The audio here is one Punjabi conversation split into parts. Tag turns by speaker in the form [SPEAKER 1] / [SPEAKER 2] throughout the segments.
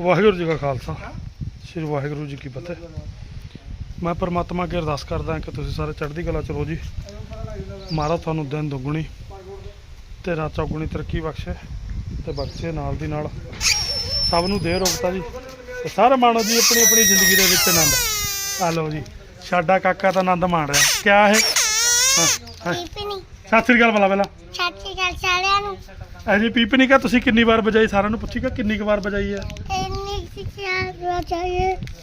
[SPEAKER 1] ਵਾਹਿਗੁਰੂ ਜੀ ਕਾ ਖਾਲਸਾ। ਸ੍ਰੀ ਵਾਹਿਗੁਰੂ ਜੀ ਕੀ ਫਤਿਹ। ਮੈਂ ਪਰਮਾਤਮਾ ਅੱਗੇ ਅਰਦਾਸ ਕਰਦਾ ਕਿ ਤੁਸੀਂ ਸਾਰੇ ਚੜ੍ਹਦੀ ਕਲਾ ਚ ਰਹੋ ਜੀ। ਮਹਾਰਾਜ ਤੁਹਾਨੂੰ ਦਿਨ ਦੁੱਗਣੀ ਤੇ ਰਾਤ ਚੌਗੁਣੀ ਤਰੱਕੀ ਬਖਸ਼ੇ ਤੇ ਬਖਸ਼ੇ ਨਾਲ ਦੀ ਨਾਲ। ਸਭ ਨੂੰ ਦੇ ਰੋਗਤਾ ਜੀ। ਤੇ ਸਾਰੇ ਮਾਣੋ ਜੀ ਆਪਣੀ ਆਪਣੀ ਜ਼ਿੰਦਗੀ ਦੇ ਵਿੱਚ ਆਨੰਦ। ਆ ਲਓ ਜੀ। ਸਾਡਾ ਕਾਕਾ ਤਾਂ ਆਨੰਦ ਮਾਣ ਰਿਹਾ। ਕਿਆ ਇਹ? ਸਤਿ ਸ੍ਰੀ ਅਕਾਲ ਬਲਾ ਬਲਾ
[SPEAKER 2] ਸਤਿ ਸ਼੍ਰੀ ਅਕਾਲ ਸਾਰਿਆਂ ਨੂੰ।
[SPEAKER 1] ਐਜੀ ਪੀਪਨੀ ਕਾ ਤੁਸੀਂ ਕਿੰਨੀ ਵਾਰ ਵਜਾਈ? ਸਾਰਿਆਂ ਨੂੰ ਪੁੱਛੀਗਾ ਕਿੰਨੀ ਕੁ ਵਾਰ ਵਜਾਈ ਹੈ
[SPEAKER 2] ਇੰਨੀ ਸਿੱਖਿਆ ਹੋਣਾ ਚਾਹੀਏ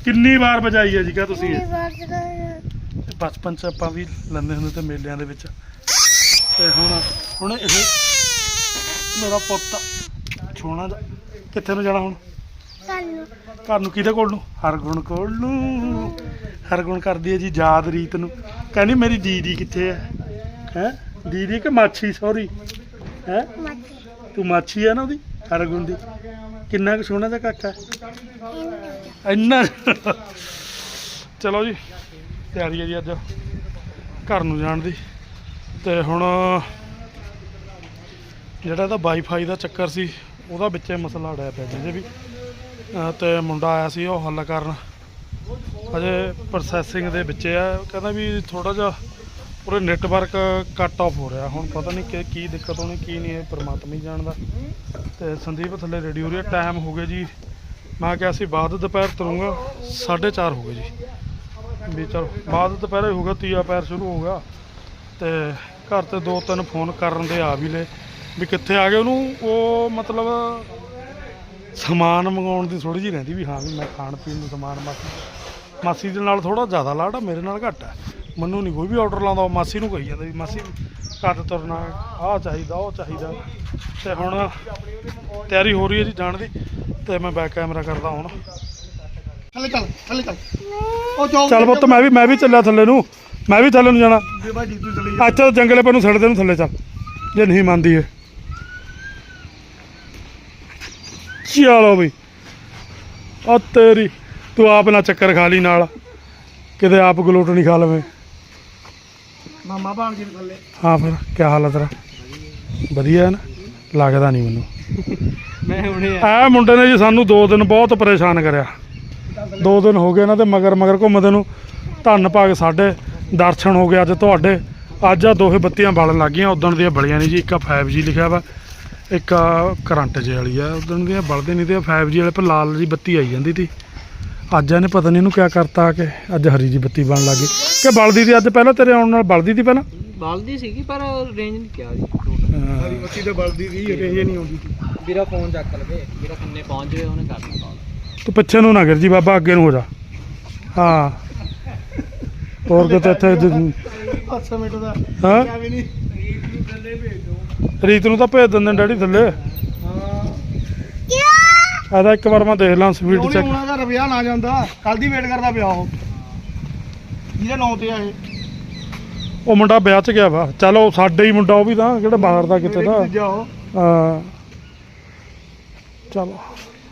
[SPEAKER 1] ਕਿੰਨੀ ਵਾਰ ਵਜਾਈ ਹੈ ਜੀ ਕਾ ਤੁਸੀਂ? ਇਹ?
[SPEAKER 2] ਸਿਖਾਇਆ।
[SPEAKER 1] ਬਚਪਨ ਚ ਆਪਾਂ ਵੀ ਲੈਂਦੇ ਹੁੰਦੇ ਤੇ ਮੇਲਿਆਂ ਦੇ ਵਿੱਚ। ਤੇ ਹੁਣ ਹੁਣ ਇਹ ਮੇਰਾ ਪੁੱਤ ਛੋਣਾ ਜਾ ਕਿੱਥੇ ਨੂੰ ਜਾਣਾ ਹੁਣ? ਘਰ ਨੂੰ। ਕਿਹਦੇ ਕੋਲ ਨੂੰ? ਹਰਗੁਣ ਕੋਲ ਨੂੰ। ਹਰਗੁਣ ਕਰਦੀ ਹੈ ਜੀ ਯਾਦ ਰੀਤ ਨੂੰ। ਕਹਿੰਦੀ ਮੇਰੀ ਦੀਦੀ ਕਿੱਥੇ ਹੈ? ਹੈ? ਦੀਦੀ ਕਿ ਮਾਛੀ? ਸੌਰੀ ਹੈ? ਤੂੰ ਮਾਛੀ ਹੈ ਨਾ ਉਹਦੀ? ਹਰਗੁਣ ਦੀ। ਕਿੰਨਾ ਕੁ ਸੋਹਣਾ ਦਾ ਕਾਕਾ ਹੈ? ਇੰਨਾ। ਚਲੋ ਜੀ, ਤਿਆਰੀ ਹੈ ਜੀ ਅੱਜ ਘਰ ਨੂੰ ਜਾਣ ਦੀ। ਤੇ ਹੁਣ ਜਿਹੜਾ ਇਹਦਾ ਵਾਈਫਾਈ ਦਾ ਚੱਕਰ ਸੀ, ਉਹਦਾ ਵਿੱਚੇ ਮਸਲਾ ਅੜਿਆ ਪਿਆ ਜਿਹਦੇ ਵੀ। ਅਹ ਤੇ ਮੁੰਡਾ ਆਇਆ ਸੀ, ਉਹ ਹੱਲ ਕਰਨ। ਅਜੇ ਪ੍ਰੋਸੈਸਿੰਗ ਦੇ ਵਿੱਚ ਆ। ਕਹਿੰਦਾ ਵੀ ਥੋੜਾ ਜਿਹਾ ਪੂਰੇ ਨੈਟਵਰਕ ਕੱਟ ਆਫ ਹੋ ਰਿਹਾ। ਹੁਣ ਪਤਾ ਨਹੀਂ ਕਿ ਕੀ ਦਿੱਕਤ ਹੋਣੀ, ਕੀ ਨਹੀਂ, ਇਹ ਪਰਮਾਤਮਾ ਹੀ ਜਾਣਦਾ। ਤੇ ਸੰਦੀਪ, ਥੱਲੇ ਰੈਡੀ ਹੋ ਰਹੀ ਹੈ ਟਾਈਮ ਹੋ ਗਿਆ ਜੀ। ਮੈਂ ਕਿਹਾ ਸੀ, ਬਾਅਦ ਦੁਪਹਿਰ ਤੁਰੂੰਗਾ 4:30 ਹੋ ਗਏ ਜੀ। ਵੀ ਚਲ, ਬਾਅਦ ਦੁਪਹਿਰੇ ਹੋ ਗਿਆ, ਤੀਆ ਪੈਰ ਸ਼ੁਰੂ ਹੋ ਗਿਆ। ਤੇ ਘਰ ਤੇ ਦੋ ਤਿੰਨ ਫੋਨ ਕਰਨ ਦੇ ਆ ਵੀ ਲੈ ਵੀ ਕਿੱਥੇ ਆ ਗਏ ਉਹਨੂੰ? ਉਹ ਮਤਲਬ ਸਮਾਨ ਮੰਗਾਉਣ ਦੀ ਥੋੜੀ ਜਿਹੀ ਰਹਿੰਦੀ ਵੀ ਹਾਂ ਵੀ ਮੈਂ ਖਾਣ ਪੀਣ ਨੂੰ ਸਮਾਨ ਮਾਸੀ ਮਾਸੀ ਦੇ ਨਾਲ ਥੋੜਾ ਜ਼ਿਆਦਾ ਲਾੜ ਆ, ਮੇਰੇ ਨਾਲ ਘੱਟ ਹੈ ਮੈਨੂੰ ਨਹੀਂ ਕੋਈ ਵੀ ਆਰਡਰ ਲਾਉਂਦਾ ਮਾਸੀ ਨੂੰ ਕਹੀ ਜਾਂਦਾ ਵੀ ਮਾਸੀ ਕਦ ਤੁਰਨਾ ਆਹ ਚਾਹੀਦਾ ਉਹ ਚਾਹੀਦਾ। ਤੇ ਹੁਣ ਤਿਆਰੀ ਹੋ ਰਹੀ ਹੈ ਜੀ ਜਾਣ ਦੀ ਤੇ ਮੈਂ ਬੈਕ ਕੈਮਰਾ ਕਰਦਾ ਹੁਣ।
[SPEAKER 3] ਥੱਲੇ ਚੱਲ ਥੱਲੇ ਚੱਲ। ਉਹ ਚੌਕ
[SPEAKER 1] ਚੱਲ ਪੁੱਤ ਮੈਂ ਵੀ ਮੈਂ ਵੀ ਚੱਲਿਆ ਥੱਲੇ ਨੂੰ। ਮੈਂ ਵੀ ਥੱਲੇ ਨੂੰ ਜਾਣਾ।
[SPEAKER 3] ਤੂੰ ਚਲੀ
[SPEAKER 1] ਅੱਛਾ ਜੰਗਲੇ ਪਰ ਨੂੰ ਛੱਡ ਦੇ ਨੂੰ ਥੱਲੇ ਚੱਲ। ਜੇ ਨਹੀਂ ਮੰਨਦੀ ਏ ਚਲੋ ਬਈ ਆ ਤੇਰੀ ਤੂੰ ਆਪ ਨਾ ਚੱਕਰ ਖਾ ਲਈ ਨਾਲ। ਕਿਤੇ ਆਪ ਗਲੋਟ ਨਹੀਂ ਖਾ ਲਵੇਂ।
[SPEAKER 3] ਮਾਮਾ ਭਾਣ ਜੀ ਦੇ ਥੱਲੇ।
[SPEAKER 1] ਹਾਂ ਫਿਰ ਕੀ ਹਾਲ ਹੈ ਤੇਰਾ? ਵਧੀਆ ਹੈ ਨਾ? ਲੱਗਦਾ ਨਹੀਂ ਮੈਨੂੰ।
[SPEAKER 3] ਮੈਂ ਹੁਣੇ
[SPEAKER 1] ਇਹ ਮੁੰਡੇ ਨੇ ਜੀ ਸਾਨੂੰ 2 ਦਿਨ ਬਹੁਤ ਪਰੇਸ਼ਾਨ ਕਰਿਆ। 2 ਦਿਨ ਹੋ ਗਏ ਇਹਨਾਂ ਦੇ ਮਗਰ ਮਗਰ ਘੁੰਮਦੇ ਨੂੰ। ਧੰਨ ਭਾਗ ਸਾਡੇ ਦਰਸ਼ਨ ਹੋ ਗਏ ਅੱਜ ਤੁਹਾਡੇ। ਅੱਜ ਆ ਦੋਹੇ ਬੱਤੀਆਂ ਬਲਣ ਲੱਗ ਗਈਆਂ ਉਦਣ ਦੀਆਂ ਬਲੀਆਂ ਨਹੀਂ ਜੀ ਇੱਕ ਆ 5G ਲਿਖਿਆ ਵਾ ਇੱਕ ਆ ਕਰੰਟ ਜੇ ਵਾਲੀ ਆ। ਉਦਣ ਦੀਆਂ ਬਲਦੇ ਨਹੀਂ ਤੇ 5G ਵਾਲੇ ਪਰ ਲਾਲ ਜੀ ਬੱਤੀ ਆਈ ਜਾਂਦੀ ਸੀ ਅੱਜ ਇਹਨੇ ਪਤਾ ਨਹੀਂ ਇਹਨੂੰ ਕਿਆ ਕਰਤਾ ਕਿ। ਅੱਜ ਹਰੀ ਜੀ ਬੱਤੀ ਬਣ ਲੱਗ ਕਿ ਬਲਦੀ ਦੀ ਅੱਜ ਪਹਿਲਾਂ ਤੇਰੇ ਆਉਣ ਨਾਲ ਬਲਦੀ ਦੀ ਪਹਿਲਾਂ?
[SPEAKER 4] ਬਲਦੀ ਸੀਗੀ ਪਰ ਰੇਂਜ ਨਹੀਂ ਕਿਹਾ ਜੀ।
[SPEAKER 3] ਹਰੀ ਬੱਤੀ ਤੇ ਬਲਦੀ ਦੀ ਰੇਂਜ ਨਹੀਂ ਆਉਂਦੀ। ਸੀ
[SPEAKER 4] ਵੀਰਾ ਫੋਨ ਚੱਕ ਲਵੇ ਵੀਰਾ ਕਿੰਨੇ ਪਹੁੰਚ ਜਾਵੇ ਉਹਨੇ ਕਰਨਾ ਕਾਲ
[SPEAKER 1] ਤੂੰ ਪਿੱਛੇ ਨੂੰ ਨਾ ਗਿਰ ਜੀ ਬਾਬਾ ਅੱਗੇ ਨੂੰ ਹੋ ਜਾ। ਹਾਂ। ਹੋਰ ਕਿਤੇ ਇੱਥੇ ਜ-
[SPEAKER 3] 500 ਮਿੰਟ ਦਾ।
[SPEAKER 1] ਹਾਂ।
[SPEAKER 3] ਕਿਆ ਵੀ ਨਹੀਂ
[SPEAKER 1] ਰੀਤ ਨੂੰ ਤਾਂ ਭੇਜ ਦਿੰਦੇ ਨੇ ਡੈਡੀ ਥੱਲੇ। ਆਦਾ ਇੱਕ ਵਾਰ ਮੈਂ ਦੇਖ ਲਾਂ ਸਪੀਡ
[SPEAKER 3] ਉਹਨੇ
[SPEAKER 1] ਚੈੱਕ
[SPEAKER 3] ਉਹਨਾਂ ਦਾ ਰਵਿਆ ਨਾ ਜਾਂਦਾ। ਕੱਲ ਦੀ ਵੇਟ ਕਰਦਾ ਪਿਆ ਉਹ। ਜਿਹਦੇ ਨਾਂ ਤੇ ਆ ਇਹ।
[SPEAKER 1] ਉਹ ਮੁੰਡਾ ਵਿਆਹ ਚ ਗਿਆ ਵਾ। ਚਲ ਸਾਡੇ ਹੀ ਮੁੰਡਾ ਉਹ ਵੀ ਤਾਂ ਕਿਹੜਾ ਬਾਹਰ ਦਾ ਕਿਤੇ ਦਾ।
[SPEAKER 3] ਦੂਜਾ ਉਹ।
[SPEAKER 1] ਹਾਂ। ਚਲੋ।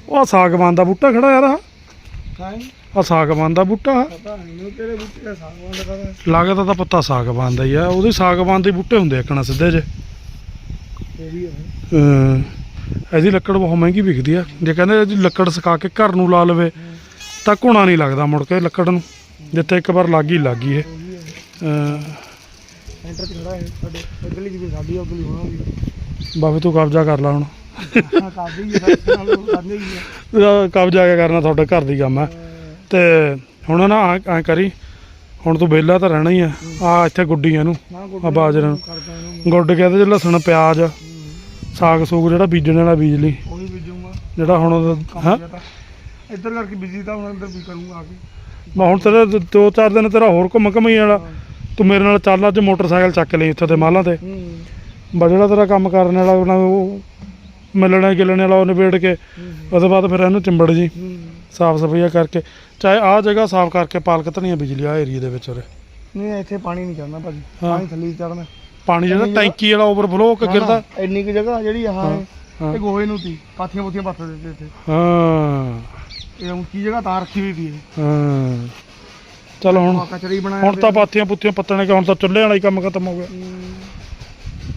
[SPEAKER 1] ਉਹ ਆਹ ਸਾਗਵਾਨ ਦਾ ਬੂਟਾ ਖੜਾ ਯਾਰ ਆਹ। ਸਾਗਵਾਨ ਦਾ ਬੂਟਾ।
[SPEAKER 3] ਪਤਾ ਨਹੀਂ ਮੈਨੂੰ ਤੇਰੇ ਬੁੱਤੇ ਦਾ ਸਾਗਵਾਨ ਦਾ ਪਤਾ।
[SPEAKER 1] ਲੱਗਦਾ ਤਾਂ ਪੱਤਾ ਸਾਗਵਾਨ ਦਾ ਹੀ ਆ। ਉਹਦੇ ਸਾਗਵਾਨ ਦੇ ਬੂਟੇ ਹੁੰਦੇ ਆਕਣਾ ਸਿੱਧੇ ਜੇ।
[SPEAKER 3] ਵੀ ਹੈ।
[SPEAKER 1] ਇਹਦੀ ਲੱਕੜ ਬਹੁਤ ਮਹਿੰਗੀ ਵਿਕਦੀ ਆ। ਜੇ ਕਹਿੰਦੇ ਇਹਦੀ ਲੱਕੜ ਸੁਕਾ ਕੇ ਘਰ ਨੂੰ ਲਾ ਲਵੇ ਤਾਂ ਘੁਣਾ ਨਹੀਂ ਲੱਗਦਾ ਮੁੜ ਕੇ ਲੱਕੜ ਨੂੰ ਜਿੱਥੇ ਇੱਕ ਵਾਰ ਲੱਗੀ ਲੱਗੀ ਇਹ।
[SPEAKER 3] ਸੈਂਟਰ ਖੜਾ ਹੈ ਸਾਡੇ ਹੋਣਾ
[SPEAKER 1] ਬਾਬੇ ਤੂੰ ਕਬਜ਼ਾ ਕਰ ਲਾ ਹੁਣ।
[SPEAKER 3] ਹਾਂ ਹੀ ਹੈ ਹੀ ਹੈ
[SPEAKER 1] ਕਬਜ਼ਾ ਕਿਆ ਕਰਨਾ ਤੁਹਾਡੇ ਘਰ ਦੀ ਕੰਮ ਆ। ਤੇ ਹੁਣ ਨਾ ਐ ਕਰੀ ਹੁਣ ਤੂੰ ਵਿਹਲਾ ਤਾਂ ਰਹਿਣਾ ਹੀ ਆ। ਆ ਇੱਥੇ ਗੁੱਡੀਆਂ ਨੂੰ ਆ ਬਾਜਰੇ ਨੂੰ ਗੁੱਡ ਕੇ ਤੇ ਲਸਣ ਪਿਆਜ਼ ਸਾਗ ਸੂਗ ਜਿਹੜਾ ਬੀਜਣ ਵਾਲਾ ਬੀਜ ਲਈ
[SPEAKER 3] ਉਹੀ ਬੀਜੂਗਾ।
[SPEAKER 1] ਜਿਹੜਾ ਹੁਣ ਉਹਦਾ- ਹੈਂ?
[SPEAKER 3] ਇੱਧਰ ਕਰਕੇ ਬਿਜ਼ੀ ਤਾਂ ਹੁਣ ਅੰਦਰ ਵੀ ਕਰੂੰਗਾ ਆ ਕੇ।
[SPEAKER 1] ਮੈਂ ਹੁਣ ਤੇਰੇ ਦ- ਦੋ ਚਾਰ ਦਿਨ ਤੇਰਾ ਹੋਰ ਘੁੰਮ ਘਮਈ ਵਾਲਾ ਤੂੰ ਮੇਰੇ ਨਾਲ ਚੱਲ ਅੱਜ ਮੋਟਰਸਾਈਕਲ ਚੱਕ ਲਈ ਉੱਥੇ ਤੇ ਮਾਲਾਂ ਤੇ।
[SPEAKER 3] ਹੂੰ।
[SPEAKER 1] ਬਾ ਜਿਹੜਾ ਤੇਰਾ ਕੰਮ ਕਰਨ ਵਾਲਾ ਉਹਨਾਂ ਉਹ ਮਿਲਣਾ ਗਿਲਣੇ ਵਾਲਾ ਉਹ ਨਿਬੇੜ ਕੇ। ਉਹਦੇ ਬਾਅਦ ਫਿਰ ਇਹਨੂੰ ਚਿੰਬੜ ਜੀ।
[SPEAKER 3] ਹੂੰ।
[SPEAKER 1] ਸਾਫ਼ ਸਫਾਈਆ ਕਰਕੇ। ਚਾਹੇ ਆਹ ਜਗ੍ਹਾ ਸਾਫ਼ ਕਰਕੇ ਪਾਲਕ ਧਨੀਆ ਬਿਜਲੀ ਆ ਏਰੀਆ ਦੇ ਵਿੱਚ ਉਰੇ।
[SPEAKER 3] ਨਹੀਂ ਇੱਥੇ ਪਾਣੀ ਨਹੀਂ ਚੜਨਾ ਭਾਜੀ।
[SPEAKER 1] ਹਾਂ।
[SPEAKER 3] ਪਾਣੀ ਥੱਲੇ ਚੜਨਾ
[SPEAKER 1] ਪਾਣੀ ਜਿਹੜਾ ਟੈਂਕੀ ਵਾਲਾ ਓਵਰਫਲੋ ਹੋ ਕੇ ਗਿਰਦਾ।
[SPEAKER 3] ਇੰਨੀ ਕੁ ਜਗ੍ਹਾ ਜਿਹੜੀ ਆਹ ਹੈ
[SPEAKER 1] ਹਾਂ।
[SPEAKER 3] ਇਹ ਗੋਹੇ ਨੂੰ ਤੀ ਪਾਥੀਆਂ ਪੁੱਥੀਆਂ ਪੱਥ ਦਿੱਤੇ ਇੱਥੇ।
[SPEAKER 1] ਹਾਂ।
[SPEAKER 3] ਇਹ ਉੱਚੀ ਜਗ੍ਹਾ ਤਾਂ ਰੱਖੀ ਹੋਈ ਤੀ ਇਹ
[SPEAKER 1] ਹਾਂ। ਚਲ ਹੁਣ
[SPEAKER 3] ਆਹ ਕਚਰੀ ਬਣਾਇਆ
[SPEAKER 1] ਹੁਣ ਤਾਂ ਪਾਥੀਆਂ ਪੁੱਥੀਆਂ ਪੱਤਣੇ ਕਿ ਹੁਣ ਤਾਂ ਚੁੱਲ੍ਹੇ ਵਾਲਾ ਹੀ ਕੰਮ ਖਤਮ ਹੋ ਗਿਆ।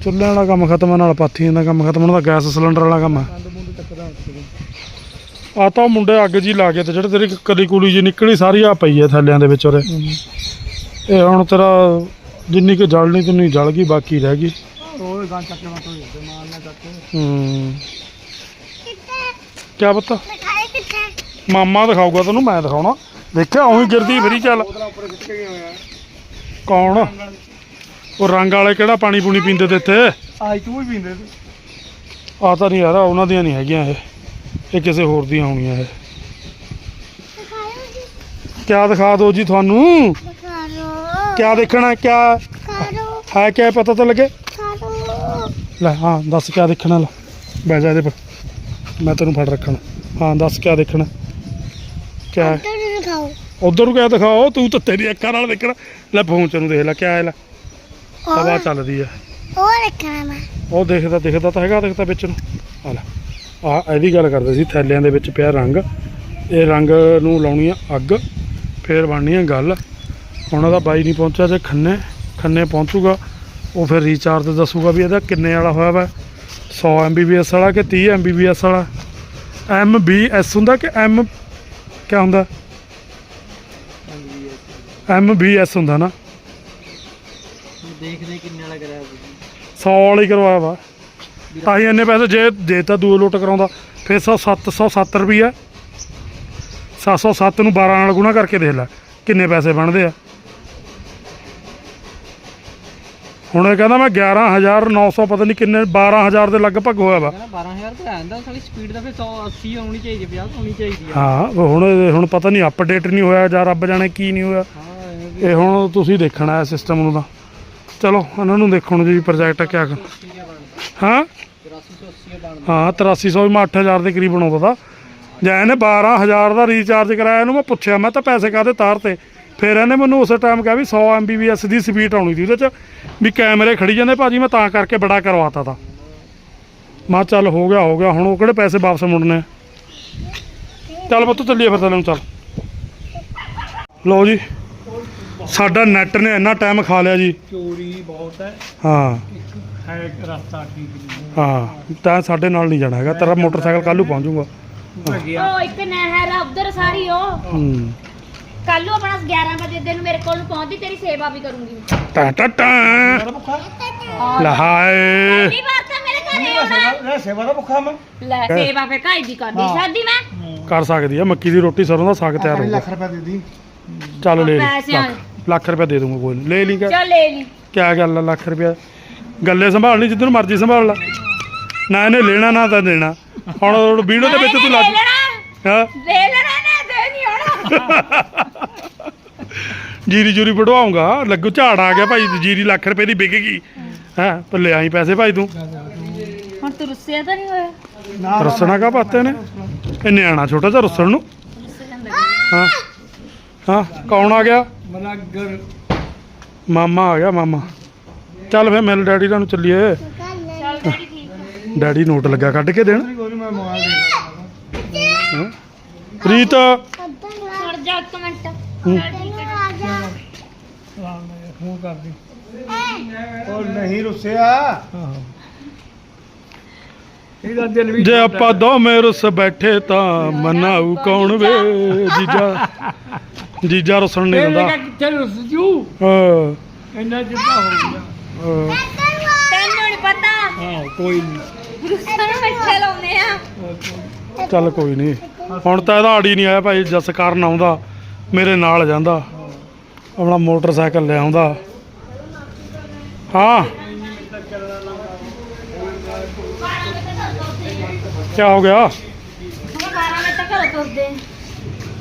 [SPEAKER 1] ਚੁੱਲ੍ਹੇ ਵਾਲਾ ਕੰਮ ਖਤਮ ਆ, ਨਾਲ ਪਾਥੀਆਂ ਦਾ ਕੰਮ ਖਤਮ ਉਹਨਾਂ ਦਾ ਗੈਸ ਸਿਲੰਡਰ ਵਾਲਾ ਕੰਮ
[SPEAKER 3] ਉੱਥੇ।
[SPEAKER 1] ਆ ਤਾਂ ਉਹ ਮੁੰਡੇ ਅੱਗ ਜੀ ਲਾ ਕੇ ਤੇ ਜਿਹੜੇ ਤੇਰੀ ਕਲੀ ਕੁਲੀ ਜੀ ਨਿਕਲੀ ਸਾਰੀ ਆ ਪਈ ਹੈ ਥੱਲਿਆਂ ਦੇ ਵਿੱਚ ਉਹਦੇ ਇਹ ਹੁਣ ਤੇਰਾ ਜਿੰਨੀ ਕੁ ਜਲਣੀ ਤੁੰਨੀ ਜਲ ਗਈ ਬਾਕੀ ਰਹਿ ਗਈ।
[SPEAKER 3] ਉਹ ਗਾਂ ਚੱਕ ਕੇ ਮੈਂ ਤੋਂ ਜਾਂਦੇ ਮਾਰਨਾ ਚੱਕ ਕੇ।
[SPEAKER 1] ਹੂੰ।
[SPEAKER 2] ਕਿੱਥੇ?
[SPEAKER 1] ਕਿਆ ਪਤਾ?
[SPEAKER 2] ਦਿਖਾਏ ਕਿੱਥੇ?
[SPEAKER 1] ਮਾਮਾ ਦਿਖਾਊਗਾ ਤੈਨੂੰ ਮੈਂ ਦਿਖਾਉਣਾ। ਦੇਖਿਆ ਉਹੀ ਗਿਰਦੀ ਫਿਰੀ ਚੱਲ।
[SPEAKER 3] ਉਹਦਾ ਉੱਪਰ ਖਿੱਚ ਕੇ ਗਏ ਹੋਇਆ।
[SPEAKER 1] ਕੌਣ? ਉਹ ਰੰਗ ਵਾਲੇ ਕਿਹੜਾ ਪਾਣੀ ਪੂਣੀ ਪੀਂਦੇ ਤੇ ਇੱਥੇ?
[SPEAKER 3] ਆਈ ਤੂੰ ਵੀ ਪੀਂਦੇ ਤੇ।
[SPEAKER 1] ਆ ਤਾਂ ਨਹੀਂ ਯਾਰ ਉਹਨਾਂ ਦੀਆਂ ਨਹੀਂ ਹੈਗੀਆਂ ਇਹ। ਇਹ ਕਿਸੇ ਹੋਰ ਦੀਆਂ ਹੋਣੀਆਂ ਇਹ। ਕਿਆ ਦਿਖਾ ਦੋ ਜੀ ਤੁਹਾਨੂੰ? ਕਿਆ ਦੇਖਣਾ ਕਿਆ ਹੈ ਕਿਆ ਪਤਾ ਤਾਂ ਲੱਗੇ?
[SPEAKER 2] ਲੋ
[SPEAKER 1] ਹਾਂ ਦੱਸ ਕਿਆ ਦੇਖਣਾ ਲੈ। ਬਹਿ ਜਾ ਇਹਦੇ ਪਰ ਮੈਂ ਤੈਨੂੰ ਫੜ ਰੱਖਣਾ ਹਾਂ ਦੱਸ ਕਿਆ ਦੇਖਣਾ। ਕਿਆ?
[SPEAKER 2] ਉੱਧਰ ਦਿਖਾਓ।
[SPEAKER 1] ਉਧਰ ਨੂੰ ਕਿਆ ਦਿਖਾਓ? ਤੂੰ ਤਾਂ ਤੇਰੀ ਅੱਖਾਂ ਨਾਲ ਦੇਖਣਾ। ਲੈ ਫੋਨ ਚ ਨੂੰ ਦੇਖ ਲੈ ਕਿਆ ਹੈ ਲੈ। ਹਵਾ ਚੱਲਦੀ ਆ
[SPEAKER 2] ਉਹ ਰੱਖਣਾ ਮੈਂ।
[SPEAKER 1] ਉਹ ਦੇਖਦਾ ਦਿਖਦਾ ਤਾਂ ਹੈਗਾ ਦਿਖਦਾ ਵਿੱਚ ਨੂੰ। ਆ ਲੈ। ਆ ਇਹਦੀ ਗੱਲ ਕਰਦੇ ਸੀ ਥੈਲਿਆਂ ਦੇ ਵਿੱਚ ਪਿਆ ਰੰਗ। ਇਹ ਰੰਗ ਨੂੰ ਲਾਉਣੀ ਆ ਅੱਗ। ਫੇਰ ਬਣਨੀ ਆ ਗੱਲ। ਹੁਣ ਉਹਦਾ ਬਾਈ ਨਹੀਂ ਪਹੁੰਚਿਆ ਜੇ ਖੰਨੇ ਖੰਨੇ ਪਹੁੰਚੂਗਾ ਉਹ ਫਿਰ ਰੀਚਾਰਜ ਦੱਸੂਗਾ ਵੀ ਇਹਦਾ ਕਿੰਨੇ ਵਾਲਾ ਹੋਇਆ ਵਾ। 100 MBPS ਵਾਲਾ ਕਿ 30 MBPS ਵਾਲਾ? MBS ਹੁੰਦਾ ਕਿ M ਕਿਆ ਹੁੰਦਾ? MBS ਹੁੰਦਾ ਨਾ।
[SPEAKER 4] ਦੇਖਦੇ ਕਿੰਨੇ ਵਾਲਾ ਤੁਸੀਂ।
[SPEAKER 1] 100 ਵਾਲਾ ਕਰਵਾਇਆ ਵਾ। ਤਾਂ ਹੀ ਇੰਨੇ ਪੈਸੇ ਜੇ ਜੇ ਤਾਂ ਦੂਏ ਲੋਟ ਕਰਾਉਂਦਾ। ਫਿਰ 100 707 ਰੁਪਈਆ। 707 ਨੂੰ 12 ਨਾਲ ਗੁਣਾ ਕਰਕੇ ਦੇਖ ਲੈ ਕਿੰਨੇ ਪੈਸੇ ਬਣਦੇ ਆ। ਹੁਣ ਇਹ ਕਹਿੰਦਾ ਮੈਂ 11900 ਪਤਾ ਨਹੀਂ ਕਿੰਨੇ 12000 ਦੇ ਲਗਭਗ ਹੋਇਆ ਵਾ।
[SPEAKER 4] ਕਹਿੰਦਾ 12000 ਤੇ ਆਂਦਾ ਸਾਡੀ ਸਪੀਡ ਤਾਂ ਫਿਰ 180 ਹੋਣੀ ਚਾਹੀਦੀ 50 ਹੋਣੀ ਚਾਹੀਦੀ ਆ।
[SPEAKER 1] ਹਾਂ ਹੁਣ ਹੁਣ ਪਤਾ ਨਹੀਂ ਅਪਡੇਟ ਨਹੀਂ ਹੋਇਆ ਜਾਂ ਰੱਬ ਜਾਣੇ ਕੀ ਨਹੀਂ ਹੋਇਆ। ਇਹ ਹੁਣ ਤੁਸੀਂ ਦੇਖਣਾ ਹੈ ਸਿਸਟਮ ਨੂੰ ਤਾਂ। ਚਲੋ ਇਹਨਾਂ ਨੂੰ ਦੇਖਣ ਜੀ ਪ੍ਰੋਜੈਕਟ ਕਿਆ ਕਰ
[SPEAKER 4] 80 ਦਾ ਬਣਦਾ।
[SPEAKER 1] ਹਾਂ?
[SPEAKER 4] 8380 ਬਣਦਾ।
[SPEAKER 1] ਹਾਂ 8300 ਮੈਂ 8000 ਦੇ ਕਰੀਬ ਬਣਾਉਂਦਾ ਤਾ। ਜਾਂ ਇਹਨੇ 12000 ਦਾ ਰੀਚਾਰਜ ਕਰਾਇਆ ਇਹਨੂੰ ਮੈਂ ਪੁੱਛਿਆ ਮੈਂ ਤਾਂ ਪੈਸੇ ਕਾਹਦੇ ਤਾਰ ਤੇ ਫਿਰ ਇਹਨੇ ਮੈਨੂੰ ਉਸੇ ਟਾਈਮ ਕਿਹਾ ਵੀ 100 MBPS ਦੀ ਸਪੀਡ ਆਉਣੀ ਸੀ ਉਹਦੇ ਚ ਵੀ ਕੈਮਰੇ ਖੜੀ ਜਾਂਦੇ ਭਾਜੀ ਮੈਂ ਤਾਂ ਕਰਕੇ ਬੜਾ ਕਰਵਾਤਾ ਤਾ। ਮੈਂ ਚੱਲ ਹੋ ਗਿਆ ਹੋ ਗਿਆ ਹੁਣ ਉਹ ਕਿਹੜੇ ਪੈਸੇ ਵਾਪਸ ਮੁੜਨੇ? ਚੱਲ ਪੁੱਤ ਚੱਲੀਏ ਫਿਰ ਤੈਨੂੰ ਚੱਲ। ਲਓ ਜੀ ਸਾਡਾ ਨੈਟ ਨੇ ਇੰਨਾ ਟਾਈਮ ਖਾ ਲਿਆ ਜੀ।
[SPEAKER 3] ਚੋਰੀ ਬਹੁਤ ਹੈ।
[SPEAKER 1] ਹਾਂ।
[SPEAKER 3] ਹੈ ਰਸਤਾ ਠੀਕ ਨਹੀਂ
[SPEAKER 1] ਹਾਂ। ਤਾਂ ਸਾਡੇ ਨਾਲ ਨਹੀਂ ਜਾਣਾ ਹੈਗਾ ਤੇਰਾ ਮੋਟਰਸਾਈਕਲ ਕੱਲ੍ਹ ਨੂੰ ਪਹੁੰਚ ਜਾਊਗਾ।
[SPEAKER 3] ਭੱਗਿਆ
[SPEAKER 5] ਉਹ ਇੱਕ ਨਹਿਰ ਆ ਉਧਰ ਸਾਰੀ ਉਹ
[SPEAKER 1] ਹੂੰ।
[SPEAKER 5] ਕੱਲ ਨੂੰ ਆਪਣਾ 11 ਵਜੇ ਦਿਨ ਮੇਰੇ ਕੋਲ ਨੂੰ ਪਹੁੰਚਦੀ ਤੇਰੀ ਸੇਵਾ ਵੀ ਕਰੂੰਗੀ
[SPEAKER 1] ਟਾ ਟਾ ਟਾ।
[SPEAKER 3] ਮੇਰਾ ਭੁੱਖਾ
[SPEAKER 1] ਲਹਾਏ
[SPEAKER 5] ਪਹਿਲੀ ਵਾਰ ਤਾਂ ਮੇਰੇ ਘਰੇ ਆਉਣਾ।
[SPEAKER 3] ਸੇਵਾ ਲੈ ਸੇਵਾ ਦਾ ਭੁੱਖਾ ਮੈਂ।
[SPEAKER 5] ਲੈ ਸੇਵਾ ਫੇ ਕਾਈ ਦੀ ਕਰਦੀ
[SPEAKER 3] ਹਾਂ।
[SPEAKER 5] ਸਾਦੀ ਮੈਂ।
[SPEAKER 1] ਕਰ ਸਕਦੀ ਆ ਮੱਕੀ ਦੀ ਰੋਟੀ ਸਰੋਂ ਦਾ ਸਾਗ ਤਿਆਰ ਹੋਊਗਾ
[SPEAKER 3] ਲੱਖ ਰੁਪਏ ਦੇ ਦੀ।
[SPEAKER 1] ਚੱਲ ਲੈ ਲਈ
[SPEAKER 5] ਪੈਸਿਆਂ
[SPEAKER 1] ਲੱਖ ਲੱਖ ਰੁਪਏ ਦੇ ਦੂੰਗਾ ਕੋਈ ਲੈ ਲਈ ਕਿਆ
[SPEAKER 5] ਚੱਲ ਲੈ ਲਈ।
[SPEAKER 1] ਕਿਆ ਗੱਲ ਆ ਲੱਖ ਰੁਪਏ। ਗੱਲੇ ਸੰਭਾਲਣੀ ਜਿੱਦਨ ਮਰਜ਼ੀ ਸੰਭਾਲ ਲੈ। ਨਾ ਇਹਨੇ ਲੈਣਾ ਨਾ ਤਾਂ ਦੇਣਾ। ਹੁਣ ਵੀਡੀਓ ਦੇ ਵਿੱਚ ਤੂੰ
[SPEAKER 5] ਲੈ
[SPEAKER 1] ਲੱਗ
[SPEAKER 5] ਲੈਣਾ।
[SPEAKER 1] ਹਾਂ।
[SPEAKER 5] ਲੈ ਲੈਣਾ ਨੇ ਦੇ ਨਹੀਂ ਆਉਣਾ
[SPEAKER 1] ਜੀਰੀ ਜੂਰੀ ਵਢਵਾਉਂਗਾ। ਲੱਗੂ ਝਾੜ ਆ ਗਿਆ ਭਾਈ ਜੀਰੀ ਲੱਖ ਰੁਪਏ ਦੀ ਵਿਕ ਗਈ ਹੈ ਪਰ ਲੈ ਆਈ ਪੈਸੇ ਭਾਈ ਤੂੰ।
[SPEAKER 5] ਹੁਣ ਤੂੰ ਰੁੱਸਿਆ ਤਾਂ ਨਹੀਂ ਹੋਇਆ?
[SPEAKER 3] ਨਾ
[SPEAKER 1] ਰੁੱਸਣਾ ਕਾ ਪਾਤੇ ਨੇ? ਇਹ ਨਿਆਣਾ ਛੋਟਾ ਜਿਹਾ ਰੁੱਸਣ ਨੂੰ। ਹਾਂ ਹਾਂ ਕੌਣ ਆ ਗਿਆ?
[SPEAKER 3] ਮਨਾਗਰ
[SPEAKER 1] ਮਾਮਾ ਆ ਗਿਆ ਮਾਮਾ। ਚੱਲ ਫੇ ਮਿਲ ਡੈਡੀ ਨਾਲ ਨੂੰ ਚੱਲੀਏ।
[SPEAKER 5] ਚੱਲ ਡੈਡੀ ਠੀਕ
[SPEAKER 1] ਡੈਡੀ ਨੋਟ ਲੱਗਾ ਕੱਢ ਕੇ ਦੇਣ।
[SPEAKER 3] ਮੈਂ ਮੋਬਾਈਲ ਦੇ
[SPEAKER 1] ਹੈਂ? ਪ੍ਰੀਤ।
[SPEAKER 5] ਛੱਡ ਜਾ ਇੱਕ ਮਿੰਟ।
[SPEAKER 3] ਫੋਨ ਕਰਦੀ। ਉਹ ਨਹੀਂ ਰੁੱਸਿਆ। ਇਹਦਾ ਦਿਲ ਵੀ
[SPEAKER 1] ਜੇ ਆਪਾਂ ਦੋਵੇਂ ਰੁੱਸ ਬੈਠੇ ਤਾਂ ਮਨਾਊ ਕੌਣ ਵੇ ਜੀਜਾ? ਜੀਜਾ ਰੁੱਸਣ ਨਹੀਂ ਦਿੰਦਾ।
[SPEAKER 3] ਕਿੱਥੇ ਰੁੱਸ ਜੂ?
[SPEAKER 1] ਹਾਂ।
[SPEAKER 3] ਇੰਨਾ ਜਿੱਦਾਂ ਹੋ ਗਿਆ।
[SPEAKER 1] ਹਾਂ।
[SPEAKER 5] ਤੈਨੂੰ ਨਹੀਂ ਪਤਾ।
[SPEAKER 3] ਹਾਂ ਕੋਈ ਨਹੀਂ
[SPEAKER 5] ਰੁੱਸਣ ਮਿੱਠੇ ਲਾਉਨੇ ਆ।
[SPEAKER 1] ਚੱਲ ਕੋਈ ਨਹੀਂ ਹੁਣ ਤਾਂ ਇਹਦਾ ਆੜੀ ਨਹੀਂ ਆਇਆ ਭਾਈ ਜਸ ਕਰਨ ਆਉਂਦਾ ਮੇਰੇ ਨਾਲ ਜਾਂਦਾ। ਆਪਣਾ ਮੋਟਰਸਾਈਕਲ ਲੈ ਆਉਂਦਾ ਹਾਂ। ਕੀ ਹੋ ਗਿਆ?
[SPEAKER 5] ਹੁਣ 12 ਵਜੇ ਤੱਕ ਘਰੋਂ ਤੁਰਦੇ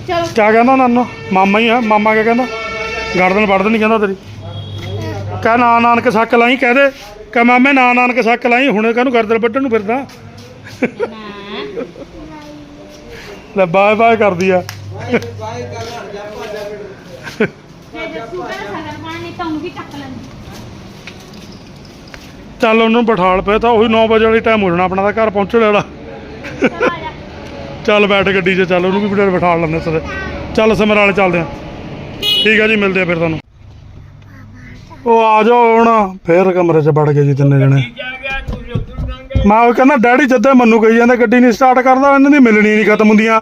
[SPEAKER 5] ਚਲੋ
[SPEAKER 1] ਕਿਆ ਕਹਿੰਦਾ ਨਾਨਾ? ਮਾਮਾ ਹੀ ਆ। ਮਾਮਾ ਕਿਆ ਕਹਿੰਦਾ? ਗਰਦਨ ਵੜਦ ਨਹੀਂ ਕਹਿੰਦਾ ਤੇਰੀ। ਕਹਿ ਨਾ ਨਾਨਕ ਸੱਕ ਲਾਈ ਕਹਿ ਦੇ। ਕਿ ਮਾਮੇ ਨਾ ਨਾਨਕ ਸੱਕ ਲਾਈ ਹੁਣੇ ਕਾਹਨੂੰ ਗਰਦਨ ਵੱਢਣ ਨੂੰ ਫਿਰਦਾ? ਲੈ ਬਾਏ ਬਾਏ ਕਰਦੀ ਆ
[SPEAKER 5] ਕਹਿੰਦਾ ਸਗਨ ਪਾਣਾ ਨਹੀਂ ਤਾਂ ਉਹ ਵੀ ਟੱਕ ਲੈਂਦੀ।
[SPEAKER 1] ਚੱਲ ਉਹਨੂੰ ਬਿਠਾਲ ਪਏ ਤਾਂ ਉਹੀ 9 ਵਜੇ ਵਾਲੀ ਟਾਈਮ ਹੋ ਜਾਣਾ ਆਪਣਾ ਤਾਂ ਘਰ ਪਹੁੰਚਣ ਵਾਲਾ।
[SPEAKER 5] ਚਲ ਆ ਜਾ।
[SPEAKER 1] ਚੱਲ ਬੈਠ ਗੱਡੀ 'ਚ ਚੱਲ ਉਹਨੂੰ ਵੀ ਬਿਠਾ ਬਿਠਾ ਲੈਂਦੇ ਸਦੇ ਚੱਲ ਸਮਰਾਲੇ ਚੱਲਦੇ ਆ ਠੀਕ ਆ ਜੀ ਮਿਲਦੇ ਆ ਫਿਰ ਤੁਹਾਨੂੰ। ਉਹ ਆ ਜਾਓ ਹੁਣ ਫੇਰ ਕਮਰੇ 'ਚ ਵੜ ਗਏ ਜੀ ਤਿੰਨੇ ਜਣੇ। ਮੈਂ ਉਹ ਕਹਿੰਦਾ ਡੈਡੀ ਜੱਦੇ ਮੈਨੂੰ ਕਹੀ ਜਾਂਦਾ ਗੱਡੀ ਨਹੀਂ ਸਟਾਰਟ ਕਰਦਾ ਇਹਨਾਂ ਦੀ ਮਿਲਣੀ ਨਹੀਂ ਖਤਮ ਹੁੰਦੀਆਂ।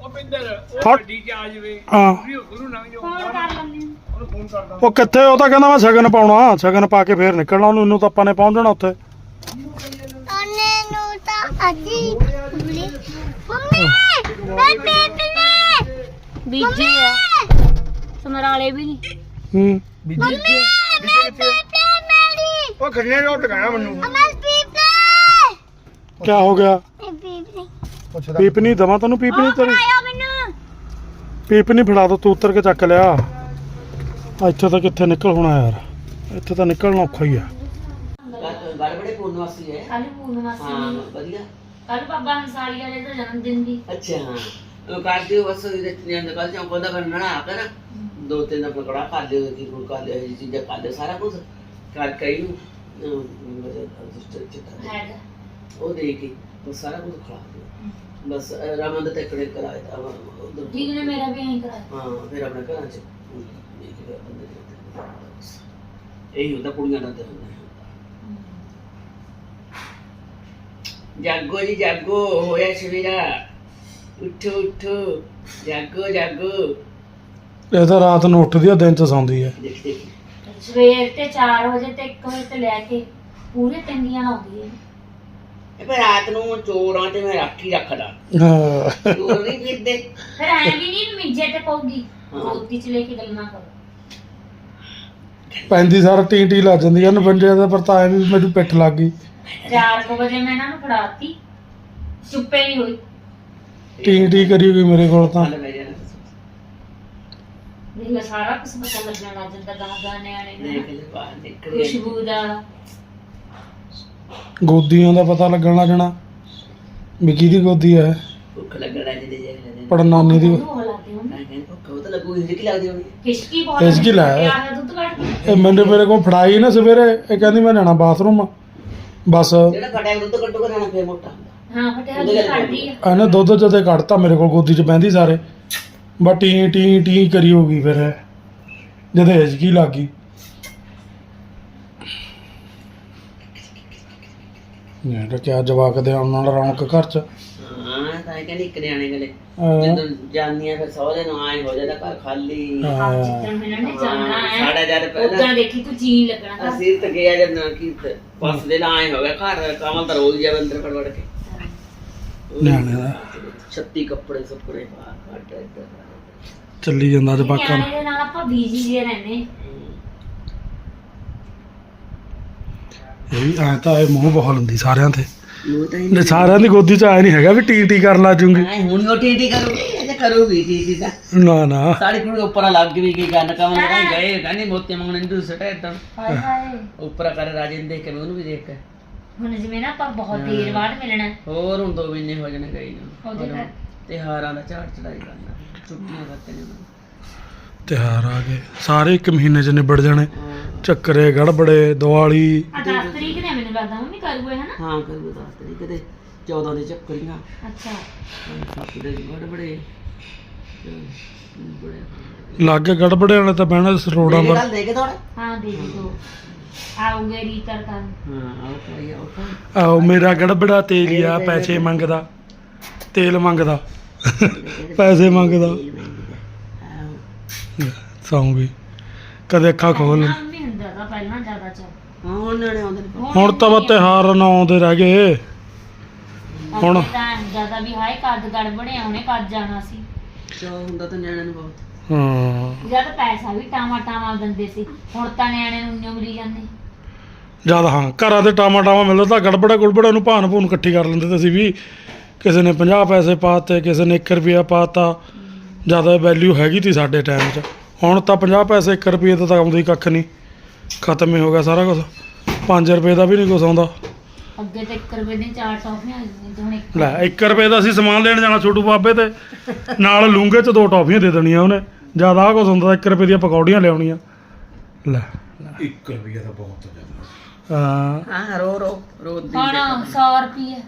[SPEAKER 3] ਉਹ ਪਿੰਦਰ ਉਹ ਗੱਡੀ 'ਚ ਆ ਜਾਵੇ।
[SPEAKER 1] ਹਾਂ।
[SPEAKER 3] ਗੁਰੂ ਲੰਘ ਜਾਓ
[SPEAKER 5] ਫੋਨ ਕਰ ਲੈਂਦੇ
[SPEAKER 1] ਉਹ ਕਿੱਥੇ ਉਹ ਤਾਂ ਕਹਿੰਦਾ ਮੈਂ ਸ਼ਗਨ ਪਾਉਣਾ। ਸ਼ਗਨ ਪਾ ਕੇ ਫੇਰ ਨਿਕਲਣਾ। ਉਹਨੂੰ ਇਹਨੂੰ ਤਾਂ ਆਪਾਂ ਨੇ ਪਹੁੰਚ ਜਾਣਾ ਉੱਥੇ।
[SPEAKER 2] ਉਹਨੇ ਨੂੰ ਤਾਂ ਅੱਜੀ ਬੁਲੀ। ਮੰਮੀ! ਮੈਂ ਬੇਬਲੇ
[SPEAKER 5] ਬੀਜੇ ਆ। ਸਮਰਾਲੇ ਵੀ ਨਹੀਂ
[SPEAKER 1] ਹੂੰ।
[SPEAKER 2] ਮੰਮੀ ਮੈਂ ਬੇਬਲੇ ਮੇਰੀ
[SPEAKER 3] ਉਹ ਖੜਨੇ ਨੂੰ ਟਿਕਾਣਾ ਮੈਨੂੰ।
[SPEAKER 2] ਅਮਰ ਬੇਬਲੇ
[SPEAKER 1] ਕੀ ਹੋ ਗਿਆ?
[SPEAKER 2] ਬੇਬਲੇ
[SPEAKER 3] ਪੁੱਛਦਾ।
[SPEAKER 1] ਪੀਪ ਨਹੀਂ ਦਵਾਂ ਤੈਨੂੰ ਪੀਪ ਨਹੀਂ ਤੇਰੀ।
[SPEAKER 5] ਆਇਆ ਮੈਨੂੰ।
[SPEAKER 1] ਪੀਪ ਨਹੀਂ ਫੜਾ ਦੋ ਤੂੰ ਉੱਤਰ ਕੇ ਚੱਕ ਲਿਆ। ਇੱਥੇ ਤਾਂ ਕਿੱਥੇ ਨਿਕਲ ਹੋਣਾ ਯਾਰ। ਇੱਥੇ ਤਾਂ ਨਿਕਲਣਾ ਔਖਾ ਹੀ ਆ।
[SPEAKER 6] ਗੜਬੜੇ ਪੂਰਨਵਾਸੀ ਹੈ।
[SPEAKER 5] ਕੱਲ ਪੂਰਨਮਾਸੀ
[SPEAKER 6] ਹਾਂ
[SPEAKER 5] ਦੀ
[SPEAKER 6] ਵਧੀਆ।
[SPEAKER 5] ਕੱਲ ਬਾਬਾ ਹੰਸਾਲੀ ਵਾਲੇ ਦਾ ਜਨਮ ਦਿਨ ਦੀ
[SPEAKER 6] ਅੱਛਾ ਹਾਂ। ਉਹ ਕਰ ਦਿਓ ਬਸ ਇਹਦੇ ਨਿਆਂ ਦਾ ਕੱਲ ਜਾਂ ਕੋਦਾ ਬਣਨਾ ਕਰ ਦੋ ਤਿੰਨ ਆਪਣਾ ਕੜਾ ਕਰ ਲਿਓ ਕੀ ਕੋਈ ਕਰ ਲਿਓ ਇਹ ਚੀਜ਼ਾਂ ਕਰ ਲਿਓ ਸਾਰਾ ਕੁਝ ਕਰ ਕਈ।
[SPEAKER 5] ਹੈਗਾ।
[SPEAKER 6] ਉਹ ਦੇ ਕੇ ਉਹ ਸਾਰਾ ਕੁਝ ਖਾ ਬਸ ਰਾਮਨ ਦੇ ਤੱਕੜੇ ਕਰਾਇਆ ਉਧਰ
[SPEAKER 5] ਠੀਕ ਨੇ ਮੇਰਾ ਵੀ ਐਂ ਕਰਾਇਆ।
[SPEAKER 6] ਹਾਂ ਫਿਰ ਆਪਣੇ ਘਰਾਂ ਚ। ਇਹੀ ਹੁੰਦਾ ਕੁੜੀਆਂ ਦਾ ਤੇ ਹੁੰਦਾ। ਜਾਗੋ ਜੀ ਜਾਗੋ ਹੋਇਆ ਸਵੇਰਾ। ਉੱਠੋ ਉੱਠੋ। ਜਾਗੋ ਜਾਗੋ।
[SPEAKER 1] ਇਹ ਤਾਂ ਰਾਤ ਨੂੰ ਉੱਠਦੀ ਆ ਦਿਨ ਚ ਸੌਂਦੀ ਹੈ
[SPEAKER 6] ਦੇਖ ਦੇਖ
[SPEAKER 5] ਸਵੇਰ ਤੇ 4 ਵਜੇ ਤੇ 1 ਵਜੇ ਤੇ ਲੈ ਕੇ ਪੂਰੇ ਤਿੰਨੀਆਂ ਲਾਉਂਦੀ ਹੈ
[SPEAKER 6] ਇਹ ਪਰ ਰਾਤ ਨੂੰ ਚੋਰਾਂ ਤੇ ਮੈਂ ਰਾਖੀ ਰੱਖਦਾ।
[SPEAKER 1] ਹਾਂ।
[SPEAKER 6] ਚੋਰ ਨਹੀਂ ਫਿਰਦੇ।
[SPEAKER 5] ਫਿਰ ਐ ਵੀ ਨਹੀਂ ਮਿੰਜੇ ਤੇ ਪਊਗੀ। ਗੋਦੀ ਚ ਲੈ ਕੇ ਗੱਲਾਂ ਕਰੋ।
[SPEAKER 1] ਪੈਂਦੀ ਸਾਰ ਟੀ ਟੀ ਲੱਗ ਜਾਂਦੀ ਆ ਨਵੰਜੇ ਦਾ ਪਰ ਤਾਂ ਐਂ ਵੀ ਮੈਨੂੰ ਪਿੱਠ ਲੱਗ ਗਈ।
[SPEAKER 5] 4 ਵਜੇ ਮੈਂ ਇਹਨਾਂ ਨੂੰ ਫੜਾਤੀ ਚੁੱਪੇ ਨਹੀਂ ਹੋਈ।
[SPEAKER 1] ਟੀ ਟੀ ਕਰੀ ਗਈ ਮੇਰੇ ਕੋਲ ਤਾਂ।
[SPEAKER 5] ਸਾਰਾ ਕੁਝ ਪਤਾ ਲੱਗਣ ਲੱਗ ਜਾਂਦਾ ਗਾਂ ਗਾਂ ਨਿਆਣੇ
[SPEAKER 6] ਦੇਖ
[SPEAKER 5] ਨੂੰ
[SPEAKER 6] ਲੈ ਬਾਹਰ ਨਿਕਲ ਗਿਆ
[SPEAKER 5] ਖੁਸ਼ਬੂ ਦਾ।
[SPEAKER 1] ਗੋਦੀਆਂ ਦਾ ਪਤਾ ਲੱਗਣ ਲੱਗ ਜਾਣਾ। ਵੀ ਕਿਹਦੀ ਗੋਦੀ ਹੈ?
[SPEAKER 6] ਭੁੱਖ ਲੱਗਣਾ ਜਿਹਦੇ ਲੈਂਦੇ
[SPEAKER 1] ਪੜਨਾਨੀ ਦੀ।
[SPEAKER 5] ਉਹ ਲੱਗਦੇ ਹੁੰਦੇ
[SPEAKER 6] ਮੈਂ ਕਹਿੰਦਾ ਭੁੱਖ ਉਹ ਤਾਂ ਲੱਗੂ ਹਿੰਦੀ ਕੀ ਲੱਗਦੀ ਹੋਣੀ।
[SPEAKER 5] ਖਿਸ਼ਕੀ ਬਹੁਤ
[SPEAKER 1] ਖਿਸਕੀ ਲੈ।
[SPEAKER 5] ਪਿਆਰ ਨਾਲ ਦੁੱਧ ਕੱਢ ਕੇ
[SPEAKER 1] ਇਹ ਮੈਨੂੰ ਮੇਰੇ ਕੋਲ ਫੜਾਈ ਨਾ ਸਵੇਰੇ ਇਹ ਕਹਿੰਦੀ ਮੈਂ ਜਾਣਾ ਬਾਥਰੂਮ। ਬਸ।
[SPEAKER 6] ਜਿਹੜਾ ਫਟਿਆ ਦੁੱਧ ਕੱਢੂਗਾ ਨਾ ਫੇਰ ਮੋਟਾ। ਹੁੰਦਾ
[SPEAKER 5] ਹਾਂ ਫਟਿਆ ਦੁੱਧ ਕੱਢਦੀ ਆ।
[SPEAKER 1] ਇਹਨੇ ਦੁੱਧ ਜਦੇ ਕੱਢਤਾ ਮੇਰੇ ਕੋਲ ਗੋਦੀ 'ਚ ਬਹਿੰਦੀ ਸਾਰੇ। ਬਸ ਟੀ ਟੀ ਟੀ ਕਰੀ ਹੋ ਗਈ ਫਿਰ ਇਹ। ਜਦੇ ਹਿਜਕੀ ਲੱਗ ਗਈ। ਨੇ ਤਾਂ ਕਿਆ ਜਵਾਕ ਦੇ ਆਉਣ ਨਾਲ ਰੌਣਕ ਘਰ 'ਚ।
[SPEAKER 6] ਹਾਂ ਤਾਂ ਇਹ ਕਹਿੰਦੀ ਇੱਕ ਨਿਆਣੇ ਗਲੇ
[SPEAKER 1] ਅਹ,
[SPEAKER 6] ਜਦੋਂ ਜਾਂਦੀਆਂ ਫਿਰ ਸਹੁਰੇ ਨੂੰ ਆਏ ਹੋ ਜਾਂਦਾ ਘਰ ਖਾਲੀ।
[SPEAKER 5] ਆਪ
[SPEAKER 1] ਹਾਂ।
[SPEAKER 5] ਜਿੱਦਣ ਮਿਲਣ ਨੇ ਜਾਣਾ ਹੈ।
[SPEAKER 6] ਸਾਡਾ ਜਦ
[SPEAKER 5] ਉਦਾਂ
[SPEAKER 6] ਪਹਿਲਾਂ
[SPEAKER 5] ਦੇਖੀ ਤੂੰ ਜੀ ਲੱਗਣਾ ਘਰ।
[SPEAKER 6] ਅਸੀਂ ਤੇ ਗਿਆ ਜਦ ਨਾ ਕੀ ਬਸ ਦੇ ਆਏ ਹੋ ਗਿਆ ਘਰ ਕਾਮਲ ਤਾਂ ਰੋਜ਼ ਜਾਵੇ ਅੰਦਰ ਫੜ ਫੜ ਕੇ
[SPEAKER 1] ਨਿਆਣੇ ਦਾ।
[SPEAKER 6] ਛੱਤੀ ਕੱਪੜੇ ਸੁੱਕਣੇ ਪਾ ਕੱਟ ਇੱਧਰ।
[SPEAKER 1] ਚੱਲੀ ਜਾਂਦਾ ਜਵਾਕਾਂ
[SPEAKER 5] ਨਿਆਣੇ ਦੇ ਨਾਲ ਆਪਾਂ ਬੀਜੀ ਜੇ ਰਹਿੰਦੇ।
[SPEAKER 1] ਇਹ ਵੀ ਐ ਤਾਂ ਇਹ ਮੂੰਹ ਬਹੁਤ ਲੰਦੀ ਸਾਰਿਆਂ ਤੇ।
[SPEAKER 6] ਨੂੰ ਤਾਂ
[SPEAKER 1] ਸਾਰਿਆਂ ਦੀ ਗੋਦੀ 'ਚ ਆਏ ਨਹੀਂ ਹੈਗਾ ਵੀ ਟੀ ਟੀ ਕਰਨ ਲੱਗ ਜੂਗੀ।
[SPEAKER 6] ਆਏ ਹੁਣ ਉਹ ਟੀਟੀ ਕਰੂਗੀ ਇਹ ਤਾਂ ਕਰੂਗੀ ਟੀਟੀ ਤਾਂ।
[SPEAKER 1] ਨਾ ਨਾ।
[SPEAKER 6] ਸਾਡੀ ਕੁੜੀ ਉੱਪਰ ਲੱਗ ਵੀ ਗਈ ਗੱਲ ਕਮਲ ਕਹਿੰਦੀ ਗਏ ਕਹਿੰਦੀ ਮੋਤੀ ਮੰਗਣ ਨੂੰ ਸਟੇ ਇਦਾਂ
[SPEAKER 5] ਹਾਏ ਹਾਏ।
[SPEAKER 6] ਉੱਪਰ ਕਰ ਰਾਜਨ ਦੇਖ ਕੇ ਮੈਂ ਉਹਨੂੰ ਵੀ ਦੇਖ ਕੇ।
[SPEAKER 5] ਹੁਣ ਜਿਵੇਂ ਨਾ ਆਪਾਂ ਬਹੁਤ ਦੇਰ ਬਾਅਦ ਮਿਲਣਾ। ਹੈ।
[SPEAKER 6] ਹੋਰ ਹੁਣ ਦੋ ਮਹੀਨੇ ਹੋ ਜਾਣੇ ਗਈ ਨੂੰ।
[SPEAKER 5] ਉਹਦੇ ਨਾਲ।
[SPEAKER 6] ਤਿਹਾਰਾਂ ਦਾ ਝਾੜ ਚੜਾਈ ਕਰਨਾ ਛੁੱਟੀਆਂ ਕਰਤੇ ਨੇ
[SPEAKER 1] ਤਿਉਹਾਰ ਆ ਗਏ। ਸਾਰੇ ਇੱਕ ਮਹੀਨੇ 'ਚ ਨਿਬੜ ਜਾਣੇ।
[SPEAKER 6] ਹਾਂ।
[SPEAKER 1] ਚੱਕਰੇ ਗੜਬੜੇ ਦੀਵਾਲੀ।
[SPEAKER 5] ਆ 10 ਤਰੀਕ ਨੇ ਮੈਨੂੰ ਲੱਗਦਾ ਮੰਮੀ ਕਰੂਏ ਹਨਾ
[SPEAKER 6] ਹਾਂ ਕਰੂ ਦੱਸ ਤਰੀਕ ਦੇ। 14 ਦੇ ਚੱਕਰੀਆਂ।
[SPEAKER 5] ਅੱਛਾ।
[SPEAKER 6] ਸੱਤ ਦੇ ਬੜੇ ਬੜੇ ਬੜੇ
[SPEAKER 1] ਲਾਗੇ ਗੜਬੜੇ ਵਾਲੇ ਤਾਂ ਬਹਿਣਾ ਰੋਡਾਂ ਪਰ
[SPEAKER 6] ਗੱਲ ਦੇ ਕੇ ਥੋੜਾ
[SPEAKER 5] ਹਾਂ ਦੇ ਦੇ ਦੋ ਆਉਗੇ ਰੀਤਰ ਕਰਨ
[SPEAKER 6] ਹਾਂ ਆਓ ਕਰੀ ਆਓ ਕਰੀ।
[SPEAKER 1] ਆਓ ਮੇਰਾ ਗੜਬੜਾ ਤੇਲੀਆ ਪੈਸੇ ਮੰਗਦਾ। ਤੇਲ ਮੰਗਦਾ। ਪੈਸੇ ਮੰਗਦਾ।
[SPEAKER 6] ਆਓ।
[SPEAKER 1] ਸੌਂ ਵੀ ਕਦੇ ਅੱਖਾਂ ਖੋਲ।
[SPEAKER 5] ਪਹਿਲਾਂ ਜ਼ਿਆਦਾ ਚੱਲ
[SPEAKER 6] ਹਾਂ ਹੁਣ ਨਿਆਣੇ ਆਉਂਦੇ ਨੇ।
[SPEAKER 1] ਹੁਣ ਤਾਂ ਬਸ ਤਿਉਹਾਰ ਨਾ ਆਉਂਦੇ ਰਹਿ ਗਏ।
[SPEAKER 5] ਹੁਣ- ਤਾਂ ਜ਼ਿਆਦਾ ਵੀ ਹਾਏ ਕੱਦ ਗੜਬੜੇ ਆਉਣੇ ਕੱਦ ਜਾਣਾ ਸੀ।
[SPEAKER 6] ਚਾਹ ਹੁੰਦਾ ਤਾਂ ਨਿਆਣਿਆਂ ਨੂੰ ਬਹੁਤ।
[SPEAKER 1] ਹਾਂ।
[SPEAKER 5] ਜਦ ਪੈਸਾ ਵੀ ਟਾਮਾ ਟਾਮਾ ਦਿੰਦੇ ਸੀ। ਹੁਣ ਤਾਂ ਨਿਆਣੇ ਨੂੰ ਨਿਉ ਮਿਲੀ ਜਾਂਦੇ।
[SPEAKER 1] ਜਦ ਹਾਂ ਘਰਾਂ ਦੇ ਟਾਮਾ ਟਾਮਾ ਮਿਲਦਾ ਤਾਂ ਗੜਬੜਾ ਗੁੜਬੜਾ ਨੂੰ ਭਾਨ ਭੂਨ ਇਕੱਠੀ ਕਰ ਲੈਂਦੇ ਤੇ ਅਸੀਂ ਵੀ। ਕਿਸੇ ਨੇ 50 ਪੈਸੇ ਪਾਤੇ ਕਿਸੇ ਨੇ 1 ਰੁਪਿਆ ਪਾਤਾ। ਜ਼ਿਆਦਾ ਵੈਲਿਊ ਹੈਗੀ ਤੀ ਸਾਡੇ ਟਾਈਮ 'ਚ। ਹੁਣ ਤਾਂ 50 ਪੈਸੇ 1 ਰੁਪਏ ਤੋਂ ਤਾਂ ਆਉਂਦਾ ਹੀ ਕੱਖ ਨਹੀਂ। ਖਤਮ ਹੀ ਹੋ ਗਿਆ ਸਾਰਾ ਕੁਝ 5 ਰੁਪਏ ਦਾ ਵੀ ਨਹੀਂ ਕੁਝ ਆਉਂਦਾ।
[SPEAKER 5] ਅੱਗੇ ਤੇ 1 ਰੁਪਏ ਦੀਆਂ ਚਾਰ ਟੌਫੀਆਂ ਆ ਜਾਂਦੀਆਂ ਤੇ ਹੁਣ ਇੱਕ
[SPEAKER 1] ਲੈ 1 ਰੁਪਏ ਦਾ ਅਸੀਂ ਸਮਾਨ ਲੈਣ ਜਾਣਾ ਛੋਟੂ ਬਾਬੇ ਤੇ। ਨਾਲ ਲੂੰਗੇ 'ਚ ਦੋ ਟੌਫੀਆਂ ਦੇ ਦੇਣੀਆਂ ਉਹਨੇ। ਜਦ ਆਹ ਕੁਝ ਹੁੰਦਾ 1 ਰੁਪਏ ਦੀਆਂ ਪਕੌੜੀਆਂ ਲਿਆਉਣੀਆਂ ਲੈ।
[SPEAKER 7] 1 ਰੁਪਿਆ ਤਾਂ ਬਹੁਤ ਜ਼ਿਆਦਾ।
[SPEAKER 1] ਹਾਂ।
[SPEAKER 6] ਹਾਂ ਰੋ ਰੋ ਰੋ ਦੀ
[SPEAKER 5] ਹੁਣ 100 ਰੁਪਏ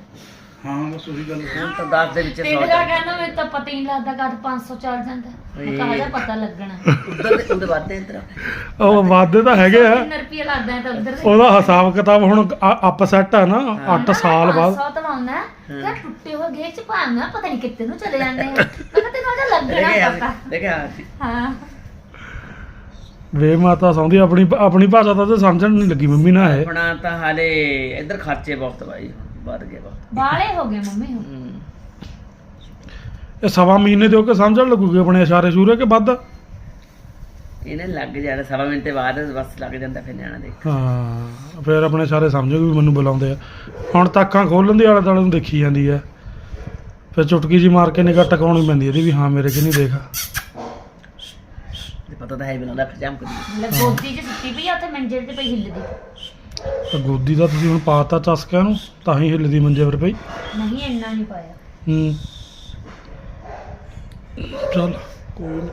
[SPEAKER 3] ਹਾਂ ਬਸ ਉਹੀ ਗੱਲ
[SPEAKER 6] ਹੁਣ ਤਾਂ 10 ਦੇ ਵਿੱਚ 100
[SPEAKER 5] ਪਿੰਡ ਦਾ ਕਹਿੰਦਾ ਮੈਨੂੰ ਤਾਂ ਪਤਾ ਹੀ ਨਹੀਂ ਲੱਗਦਾ ਕਦ 500 ਚੱਲ ਜਾਂਦਾ। ਮੈਂ ਕਹਾ ਜਾ ਪਤਾ ਲੱਗਣਾ।
[SPEAKER 6] ਉਧਰ ਦੇ ਉਹਦੇ ਵੱਧਦੇ ਇੰਦਰ
[SPEAKER 1] ਉਹ ਵਾਅਦੇ ਤਾਂ ਹੈਗੇ ਆ।
[SPEAKER 5] 3 ਰੁਪਏ ਲੱਗਦਾ ਹੈ ਤਾਂ ਉਧਰ
[SPEAKER 1] ਉਹਦਾ ਹਿਸਾਬ ਕਿਤਾਬ ਹੁਣ ਅਪਸੈਟ ਆ ਨਾ 8 ਸਾਲ ਬਾਅਦ।
[SPEAKER 5] ਸੌ ਤਾਂ ਲਾਉਂਦਾ ਯਾਰ ਟੁੱਟੇ ਹੋਏ ਗੇਟ ਚ ਭਾਂਗਾ ਪਤਾ ਨਹੀਂ ਕਿੱਥੇ ਨੂੰ ਚਲੇ ਜਾਂਦੇ ਆ। ਮੈਂ ਕਿਹਾ ਤੈਨੂੰ ਉਹਦਾ ਲੱਗਣਾ ਪਤਾ।
[SPEAKER 6] ਦੇਖਿਆ
[SPEAKER 5] ਹਾਂ।
[SPEAKER 1] ਵੇ ਮਾਤਾ ਸੌਂਦੀ ਆਪਣੀ ਆਪਣੀ ਭਾਸ਼ਾ ਤਾਂ ਤੇ ਸਮਝਣ ਨਹੀਂ ਲੱਗੀ ਮੰਮੀ ਨਾ ਇਹ
[SPEAKER 6] ਆਪਣਾ ਤਾਂ ਹਾਲੇ ਇੱਧਰ ਖਰਚੇ ਬਹੁਤ ਬਾਈ। ਵੱਧ ਗਏ ਬਹੁਤ
[SPEAKER 5] ਬਾਲੇ ਹੋ ਗਏ ਮੰਮੀ ਹੁਣ।
[SPEAKER 6] ਹੂੰ।
[SPEAKER 1] ਇਹ ਸਵਾ ਮਹੀਨੇ ਦੇ ਹੋ ਕੇ ਸਮਝਣ ਲੱਗੂਗੇ ਆਪਣੇ ਇਸ਼ਾਰੇ ਸ਼ੂਰੇ ਕਿ ਵੱਧ?
[SPEAKER 6] ਇਹਨੇ ਲੱਗ ਜਾਣਾ ਸਵਾ ਮਿੰਟ ਬਾਅਦ ਬਸ ਲੱਗ ਜਾਂਦਾ ਫਿਰ ਨਿਆਣਾ ਦੇ
[SPEAKER 1] ਹਾਂ ਫਿਰ ਆਪਣੇ ਸਾਰੇ ਸਮਝੋਗੇ ਵੀ ਮੈਨੂੰ ਬੁਲਾਉਂਦੇ ਆ। ਹੁਣ ਤਾਂ ਅੱਖਾਂ ਖੋਲਣ ਦੀ ਆਲੇ ਦੁਆਲੇ ਨੂੰ ਦੇਖੀ ਜਾਂਦੀ ਆ। ਫਿਰ ਚੁਟਕੀ ਜੀ ਮਾਰ ਕੇ ਨਿਗਾਹ ਟਿਕਾਉਣੀ ਪੈਂਦੀ ਇਹਦੀ ਵੀ ਹਾਂ ਮੇਰੇ ਕਿ ਨਹੀਂ ਦੇਖਾ।
[SPEAKER 6] ਤੇ ਪਤਾ ਤਾਂ ਹੈ ਬਿਨਾਂ ਦਾ ਖਜਾਮ ਕਰ
[SPEAKER 5] ਮਤਲਬ ਗੋਦੀ 'ਚ ਸੁੱਤੀ ਪਈ ਆ ਉੱਥੇ ਮੰਜੇ ਤੇ ਪਈ ਹਿੱਲਦੀ।
[SPEAKER 1] ਤਾਂ ਗੋਦੀ ਦਾ ਤੁਸੀਂ ਹੁਣ ਪਾਤਾ ਚਸਕਿਆਂ ਨੂੰ ਤਾਂ ਹੀ ਹਿੱਲਦੀ ਮੰਜੇ ਪਰ ਪਈ।
[SPEAKER 5] ਨਹੀਂ ਇੰਨਾ ਨਹੀਂ ਪਾਇਆ।
[SPEAKER 1] ਹੂੰ। ਚੱਲ। ਕੋਈ ਨੀ।